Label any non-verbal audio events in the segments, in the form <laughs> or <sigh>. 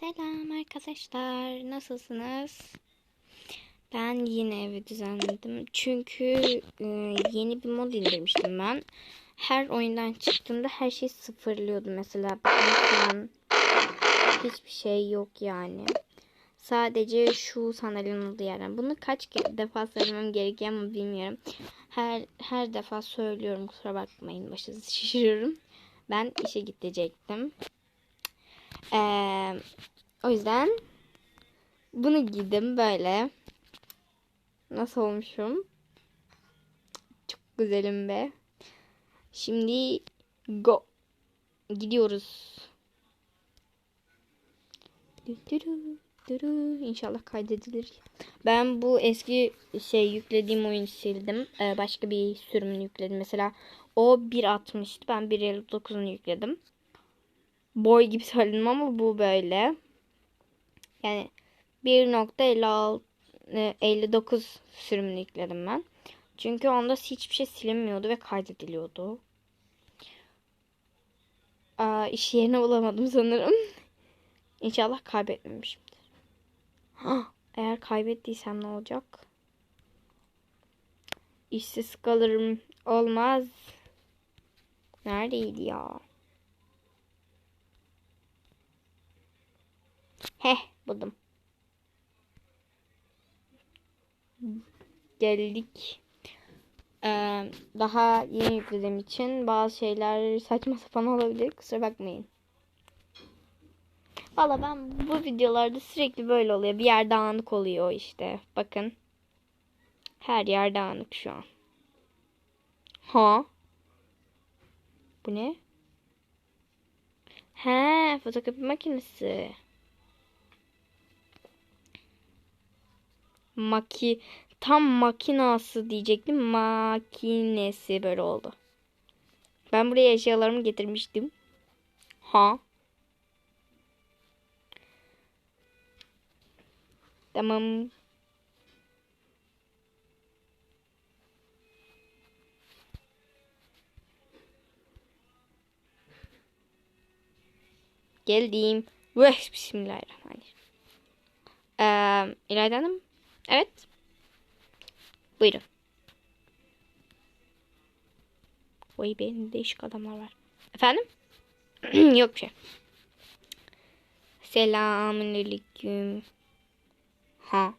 Selam arkadaşlar. Nasılsınız? Ben yine evi düzenledim. Çünkü e, yeni bir mod indirmiştim ben. Her oyundan çıktığımda her şey sıfırlıyordu mesela. An hiçbir şey yok yani. Sadece şu sandalyenin olduğu yerden. Bunu kaç defa söylemem gerekiyor ama bilmiyorum. Her her defa söylüyorum kusura bakmayın başınızı <laughs> şişiriyorum. Ben işe gidecektim. Ee, o yüzden bunu giydim böyle. Nasıl olmuşum? Çok güzelim be. Şimdi go. Gidiyoruz. İnşallah kaydedilir. Ben bu eski şey yüklediğim oyunu sildim. Ee, başka bir sürümünü yükledim. Mesela o 1.60'tı. Ben 1.59'unu yükledim boy gibi söyledim ama bu böyle. Yani 1.59 sürümünü yükledim ben. Çünkü onda hiçbir şey silinmiyordu ve kaydediliyordu. Aa, iş yerini bulamadım sanırım. <laughs> İnşallah kaybetmemişimdir. Eğer kaybettiysem ne olacak? İşsiz kalırım. Olmaz. Neredeydi ya? Heh buldum. Geldik. Ee, daha yeni yüklediğim için bazı şeyler saçma sapan olabilir. Kusura bakmayın. Valla ben bu videolarda sürekli böyle oluyor. Bir yer dağınık oluyor işte. Bakın. Her yer dağınık şu an. Ha? Bu ne? He, fotokopi makinesi. Maki tam makinası diyecektim. Makinesi böyle oldu. Ben buraya eşyalarımı getirmiştim. Ha. Tamam. Geldim. Veh, Bismillahirrahmanirrahim. Ee, İlayda Hanım. Evet. Buyurun. Vay benim değişik adamlar var. Efendim? <clears throat> Yok bir şey. Selamünaleyküm. Ha.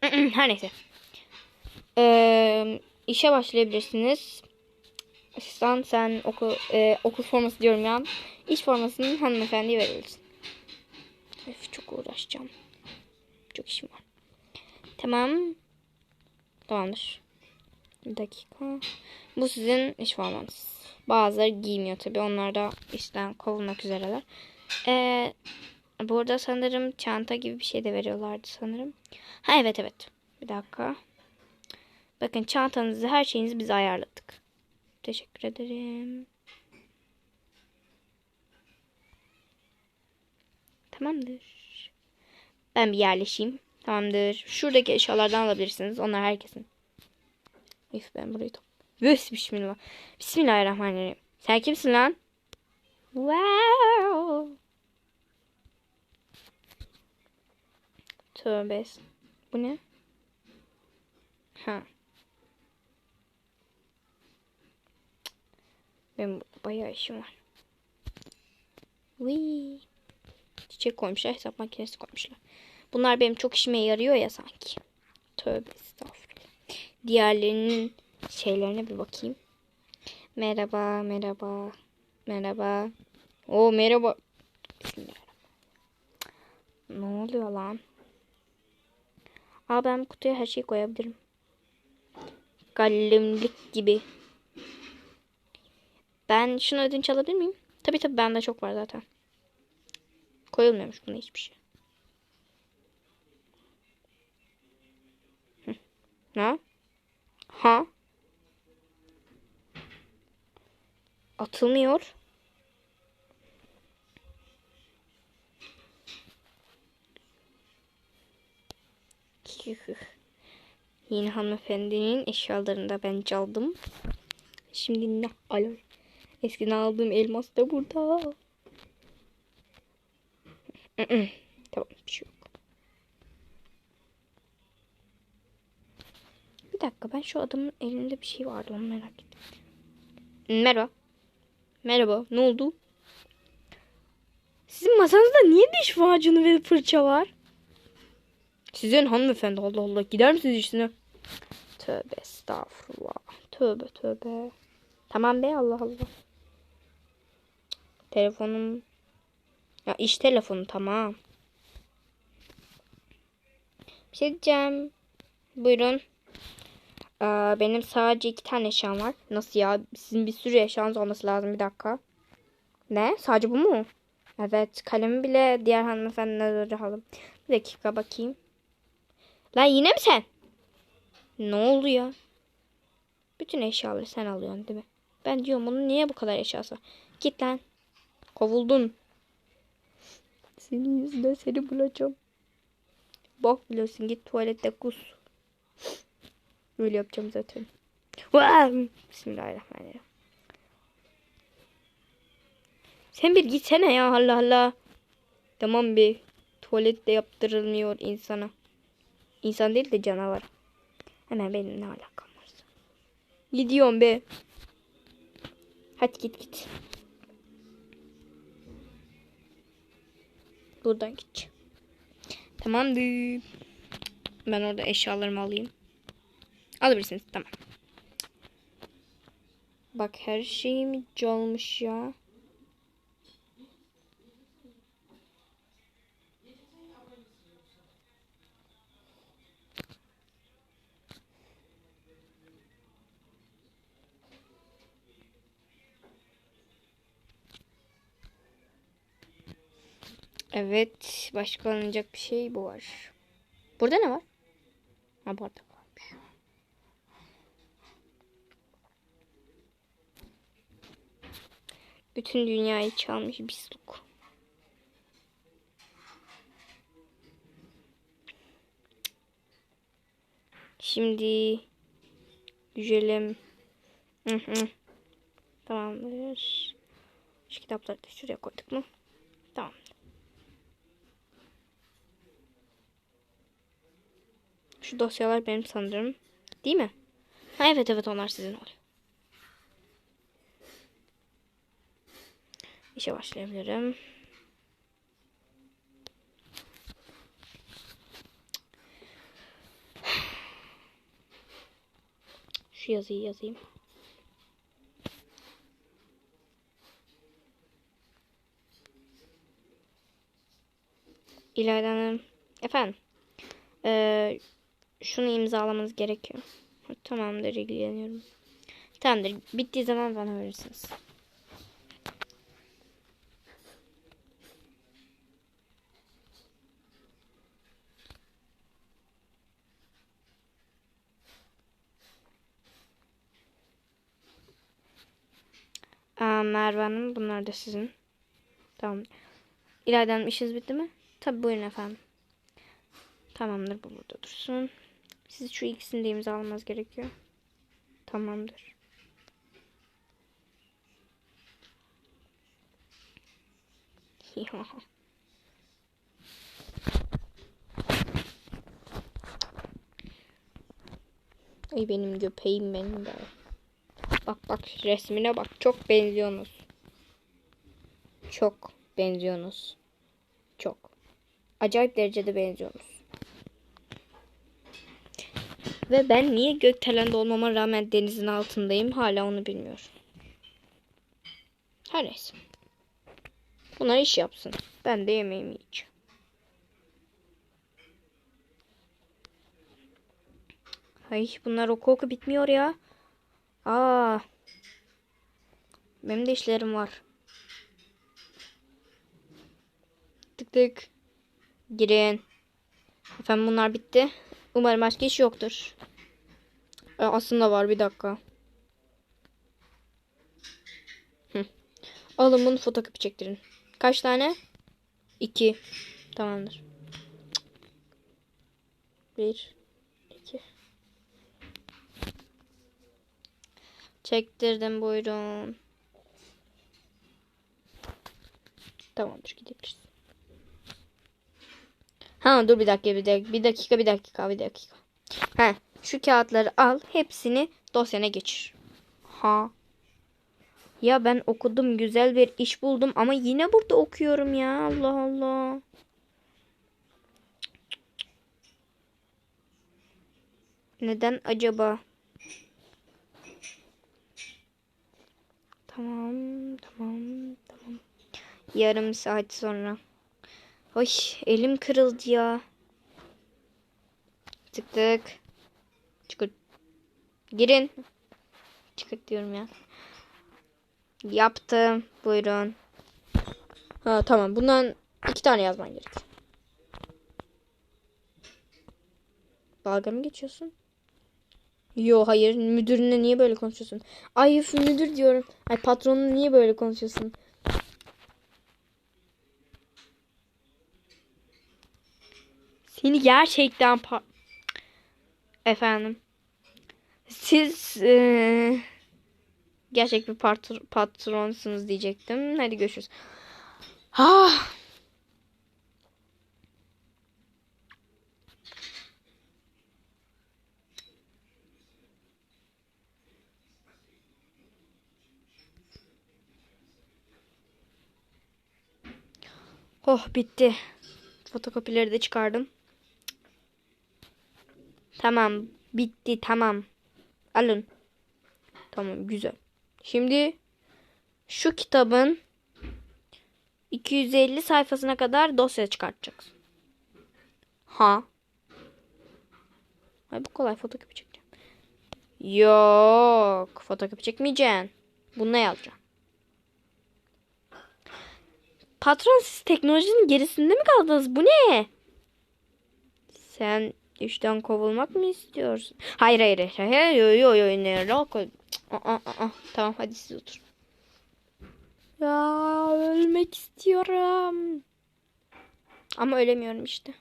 <clears throat> Her neyse. Ee, işe başlayabilirsiniz. Asistan sen okul, e, okul forması diyorum ya. İş formasını hanımefendiye verilirsin. Öf, çok uğraşacağım. Çok işim var. Tamam. Tamamdır. Bir dakika. Bu sizin iş formanız. Bazıları giymiyor tabi. Onlar da işten kovulmak üzereler. Ee, burada sanırım çanta gibi bir şey de veriyorlardı sanırım. Ha evet evet. Bir dakika. Bakın çantanızı her şeyinizi biz ayarladık. Teşekkür ederim. Tamamdır. Ben bir yerleşeyim. Tamamdır. Şuradaki eşyalardan alabilirsiniz. Onlar herkesin. Üf ben burayı top. Üf bismillah. Bismillahirrahmanirrahim. Sen kimsin lan? Wow. Tövbe. Bu ne? Ha. Benim bayağı işim var. Wee. Çiçek koymuşlar. Hesap makinesi koymuşlar. Bunlar benim çok işime yarıyor ya sanki. Tövbe estağfurullah. Diğerlerinin şeylerine bir bakayım. Merhaba, merhaba, merhaba. O merhaba. Ne oluyor lan? Aa ben kutuya her şeyi koyabilirim. Kalemlik gibi. Ben şunu ödünç alabilir miyim? Tabi tabi bende çok var zaten. Koyulmuyormuş buna hiçbir şey. Ne? Ha? Atılmıyor. Yine hanımefendinin eşyalarını da ben çaldım. Şimdi ne alır? Eskiden aldığım elmas da burada. Tamam bir şey yok. Bir dakika ben şu adamın elinde bir şey vardı onu merak ettim. Merhaba. Merhaba ne oldu? Sizin masanızda niye diş macunu ve fırça var? Sizin hanımefendi Allah Allah gider misiniz işine? Tövbe estağfurullah. Tövbe tövbe. Tamam be Allah Allah. Telefonum. Ya iş telefonu tamam. Bir şey diyeceğim. Buyurun. Aa, benim sadece iki tane eşyam var. Nasıl ya? Sizin bir sürü eşyanız olması lazım. Bir dakika. Ne? Sadece bu mu? Evet. Kalemi bile diğer hanımefendilere aldım. Bir dakika bakayım. Lan yine mi sen? Ne oldu ya? Bütün eşyaları sen alıyorsun değil mi? Ben diyorum onun niye bu kadar eşyası? var? Git lan. Kovuldun. Senin yüzünden seni bulacağım. Bak biliyorsun git tuvalette kus. Öyle yapacağım zaten. Bismillahirrahmanirrahim. Sen bir gitsene ya Allah Allah. Tamam bir tuvalette yaptırılmıyor insana. İnsan değil de canavar. Hemen benim ne alakam varsa. Gidiyorum be. Hadi git git. Buradan git. Tamamdır. Ben orada eşyalarımı alayım. Alabilirsiniz. Tamam. Bak her şeyim olmuş ya. Evet. Başka alınacak bir şey bu var. Burada ne var? Ha bardak varmış. Bütün dünyayı çalmış bisluk. Şimdi güzelim. Hı hı. Tamamdır. Şu kitapları da şuraya koyduk mu? Tamam. Şu dosyalar benim sanırım. Değil mi? Ha, evet evet onlar sizin oluyor. İşe başlayabilirim. Şu yazıyı yazayım. Hanım. Efendim. Ee, şunu imzalamanız gerekiyor. Tamamdır ilgileniyorum. Tamamdır. Bittiği zaman bana verirsiniz. Aa, Merve Hanım bunlar da sizin. Tamam. İlayda Hanım işiniz bitti mi? Tabi buyurun efendim. Tamamdır bu burada dursun. Siz şu ikisini de imzalamanız gerekiyor. Tamamdır. <laughs> Ay benim köpeğim benim de. Bak bak resmine bak. Çok benziyorsunuz. Çok benziyorsunuz. Çok. Acayip derecede benziyorsunuz. Ve ben niye gökdelende olmama rağmen denizin altındayım hala onu bilmiyorum. Her neyse. Bunlar iş yapsın. Ben de yemeğimi yiyeceğim. Ay bunlar oku oku bitmiyor ya. Aa. Benim de işlerim var. Tık tık. Girin. Efendim bunlar bitti. Umarım başka iş yoktur. Ee, aslında var bir dakika. Hı. Alın bunu fotokopi çektirin. Kaç tane? İki. Tamamdır. Bir. iki. Çektirdim buyurun. Tamamdır gidebiliriz. Ha dur bir dakika bir dakika bir dakika bir dakika bir dakika. Ha şu kağıtları al hepsini dosyana geçir. Ha. Ya ben okudum güzel bir iş buldum ama yine burada okuyorum ya Allah Allah. Neden acaba? Tamam, tamam, tamam. Yarım saat sonra. Ay, elim kırıldı ya. Tık tık. Çıkır. Girin. Çıkır diyorum ya. Yaptım. Buyurun. Ha tamam. Bundan iki tane yazman gerek. Dalga mı geçiyorsun? Yo hayır. Müdürüne niye böyle konuşuyorsun? Ay müdür diyorum. Ay patronuna niye böyle konuşuyorsun? Seni gerçekten pa- efendim. Siz eee, gerçek bir patr- patronsunuz diyecektim. Hadi görüşürüz. Ah. Oh bitti. Fotokopileri de çıkardım. Tamam. Bitti. Tamam. Alın. Tamam. Güzel. Şimdi şu kitabın 250 sayfasına kadar dosya çıkartacaksın. Ha. Ay bu kolay fotokopi çekeceğim. Yok. Fotokopi çekmeyeceksin. Bununla yazacaksın. Patron siz teknolojinin gerisinde mi kaldınız? Bu ne? Sen işten kovulmak mı istiyorsun? Hayır hayır hayır. hayır. Yo yo yo ne? Aa, aa, aa. Tamam hadi siz oturun. Ya ölmek istiyorum. Ama ölemiyorum işte.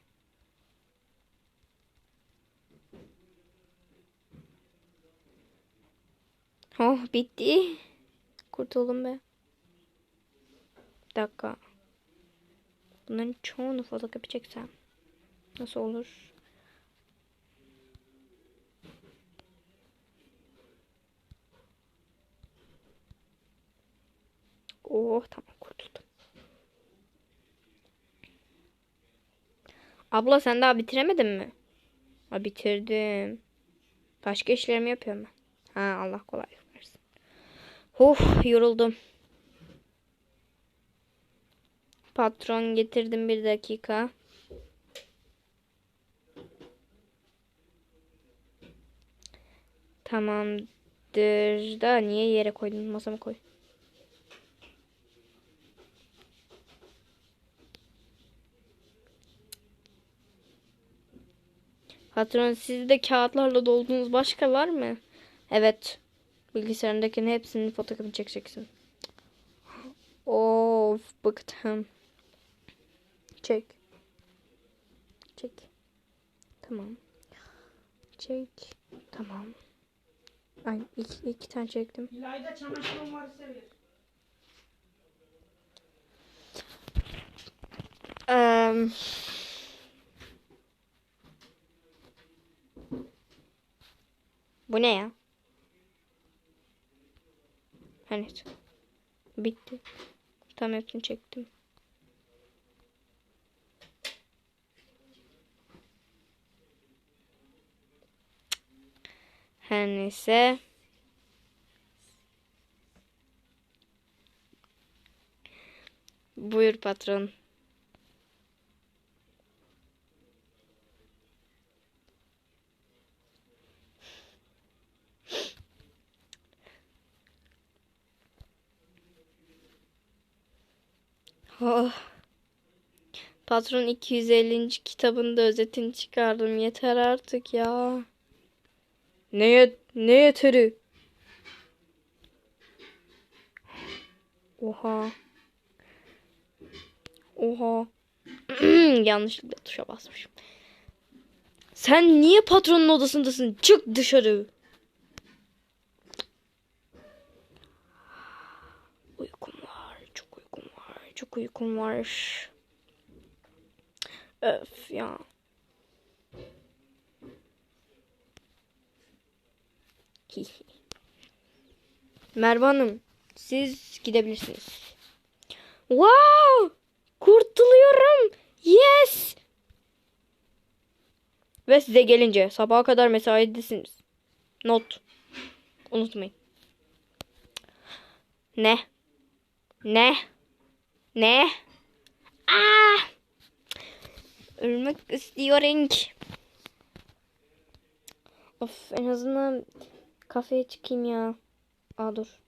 Oh bitti. Kurtuldum be. Bir dakika. Bunların çoğunu fotokopi çeksem. Nasıl olur? Oh tamam kurtuldum. Abla sen daha bitiremedin mi? Ha bitirdim. Başka işlerimi yapıyorum ben. Ha Allah kolaylık versin. Of yoruldum. Patron getirdim bir dakika. Tamamdır da niye yere koydun? Masama koy. Patron sizde kağıtlarla dolduğunuz başka var mı? Evet. Bilgisayarındakinin hepsini fotokopi çekeceksin. Of bıktım. Çek. Çek. Tamam. Çek. Tamam. Ay iki, iki tane çektim. İlayda çamaşırın varsa ver. Eee, bu ne ya? Hani bitti. Tam hepsini çektim. Her neyse. Buyur patron. Oh. Patron 250. kitabında özetini çıkardım. Yeter artık ya. Ne, ye- ne yeteri? Oha. Oha. <clears throat> Yanlışlıkla tuşa basmışım. Sen niye patronun odasındasın? Çık dışarı. Uykum var. Öf ya. <laughs> Merve Hanım, siz gidebilirsiniz. Wow! Kurtuluyorum. Yes! Ve size gelince sabaha kadar mesaidesiniz. Not. Unutmayın. Ne? Ne? Ne? Aa! Ölmek istiyorum. Of en azından kafeye çıkayım ya. Aa dur.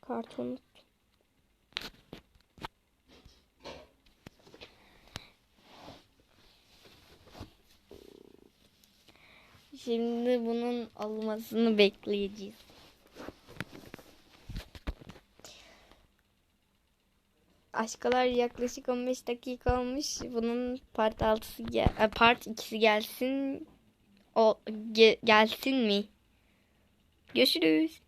Kartı unut. Şimdi bunun almasını bekleyeceğiz. Aşkalar yaklaşık 15 dakika olmuş. Bunun part 6'sı gel e, part 2'si gelsin. O ge- gelsin mi? Görüşürüz.